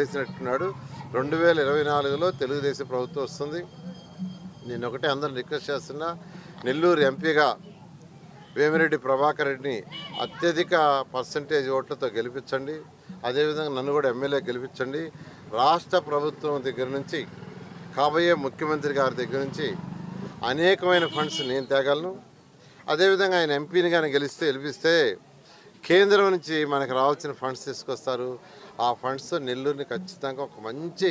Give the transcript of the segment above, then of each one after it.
చేసినట్టున్నాడు. రెండు వేల ఇరవై నాలుగులో తెలుగుదేశం ప్రభుత్వం వస్తుంది. నేను ఒకటే అందరిని రిక్వెస్ట్ చేస్తున్నా నెల్లూరు ఎంపీగా వేమిరెడ్డి ప్రభాకర్ రెడ్డిని అత్యధిక పర్సంటేజ్ ఓట్లతో గెలిపించండి. అదేవిధంగా నన్ను కూడా ఎమ్మెల్యే గెలిపించండి. రాష్ట్ర ప్రభుత్వం దగ్గర నుంచి కాబోయే ముఖ్యమంత్రి గారి దగ్గర నుంచి అనేకమైన ఫండ్స్ నేను తేగలను. అదేవిధంగా ఆయన ఎంపీని కానీ గెలిస్తే గెలిపిస్తే కేంద్రం నుంచి మనకు రావాల్సిన ఫండ్స్ తీసుకొస్తారు. ఆ ఫండ్స్ నెల్లూరుని ఖచ్చితంగా ఒక మంచి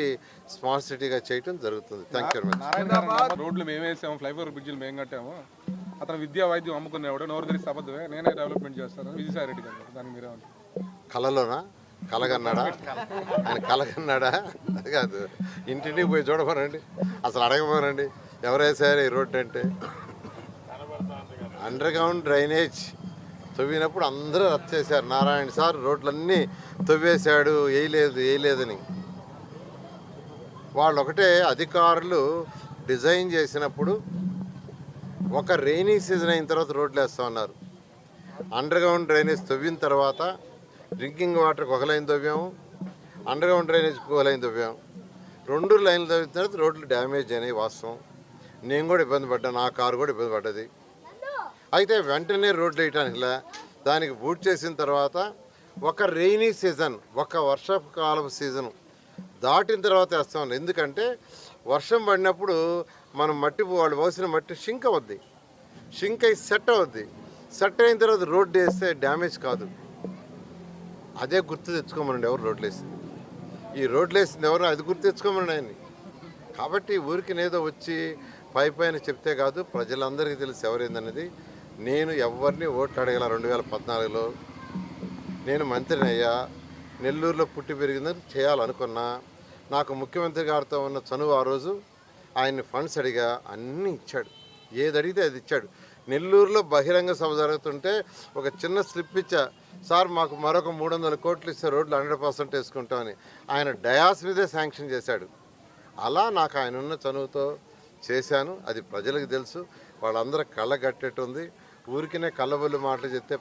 స్మార్ట్ సిటీగా చేయటం జరుగుతుంది. థ్యాంక్ యూ మచ్ రోడ్లు మేము వేసాము ఫ్లైఓవర్ బ్రిడ్జిలు మేము కట్టాము. అతను విద్యా వైద్యం అమ్ముకునేవాడు నోరు తెలిసి అబద్ధమే నేనే డెవలప్మెంట్ చేస్తాను విజయసాయి రెడ్డి గారు దానికి మీరేమంటారు కళలోనా? కలగన్నాడా? ఆయన కలగన్నాడా? అది కాదు. ఇంటింటికి పోయి చూడమనండి. అసలు అడగమనండి. ఎవరేసారు ఈ రోడ్డు అంటే? అండర్ గ్రౌండ్ డ్రైనేజ్ తవ్వినప్పుడు అందరూ రద్దు చేశారు. నారాయణ సార్ రోడ్లన్నీ తవ్వేశాడు. వేయలేదు వేయలేదని. వాళ్ళు ఒకటే అధికారులు డిజైన్ చేసినప్పుడు ఒక రెయినీ సీజన్ అయిన తర్వాత రోడ్లు వేస్తా ఉన్నారు. అండర్గ్రౌండ్ డ్రైనేజ్ తవ్విన తర్వాత డ్రింకింగ్ వాటర్కి ఒక లైన్ తవ్వాము. అండర్గ్రౌండ్ డ్రైనేజ్కి ఒక లైన్ తవ్వాము. రెండు లైన్లు తవ్విన తర్వాత రోడ్లు డ్యామేజ్ అయినాయి వాస్తవం. నేను కూడా ఇబ్బంది పడ్డా నా కారు కూడా ఇబ్బంది పడ్డది. అయితే వెంటనే రోడ్లు వేయటానికిలా. దానికి బూట్ చేసిన తర్వాత ఒక రెయినీ సీజన్ ఒక వర్షాకాలం సీజన్ దాటిన తర్వాత వేస్తాం ఎందుకంటే వర్షం పడినప్పుడు మనం మట్టి వాళ్ళు పోసిన మట్టి షింక్ అవుద్ది. షింక్ అయి సెట్ అవుద్ది. సెట్ అయిన తర్వాత రోడ్డు వేస్తే డ్యామేజ్ కాదు. అదే గుర్తు తెచ్చుకోమనండి ఎవరు రోడ్లు వేసింది. ఈ రోడ్లు వేసింది ఎవరు అది గుర్తు తెచ్చుకోమనండి ఆయన్ని. కాబట్టి ఊరికి ఏదో వచ్చి పై పైన చెప్తే కాదు ప్రజలందరికీ తెలిసి ఎవరైందనేది నేను ఎవరిని ఓట్లు అడగల రెండు వేల పద్నాలుగులో. నేను మంత్రిని అయ్యా నెల్లూరులో పుట్టి పెరిగిందని చేయాలనుకున్నా నాకు ముఖ్యమంత్రి గారితో ఉన్న చనువు ఆ రోజు ఆయన్ని ఫండ్స్ అడిగా అన్నీ ఇచ్చాడు. ఏది అడిగితే అది ఇచ్చాడు. నెల్లూరులో బహిరంగ సభ జరుగుతుంటే ఒక చిన్న స్లిప్ ఇచ్చా సార్ మాకు మరొక మూడు వందల కోట్లు ఇస్తే రోడ్లు హండ్రెడ్ పర్సెంట్ వేసుకుంటామని. ఆయన డయాస్ మీదే శాంక్షన్ చేశాడు. అలా నాకు ఆయన ఉన్న చనువుతో చేశాను. అది ప్రజలకు తెలుసు. వాళ్ళందరూ కళ్ళ కట్టేట్టుంది ఊరికినే కలవలు మాటలు చెప్తే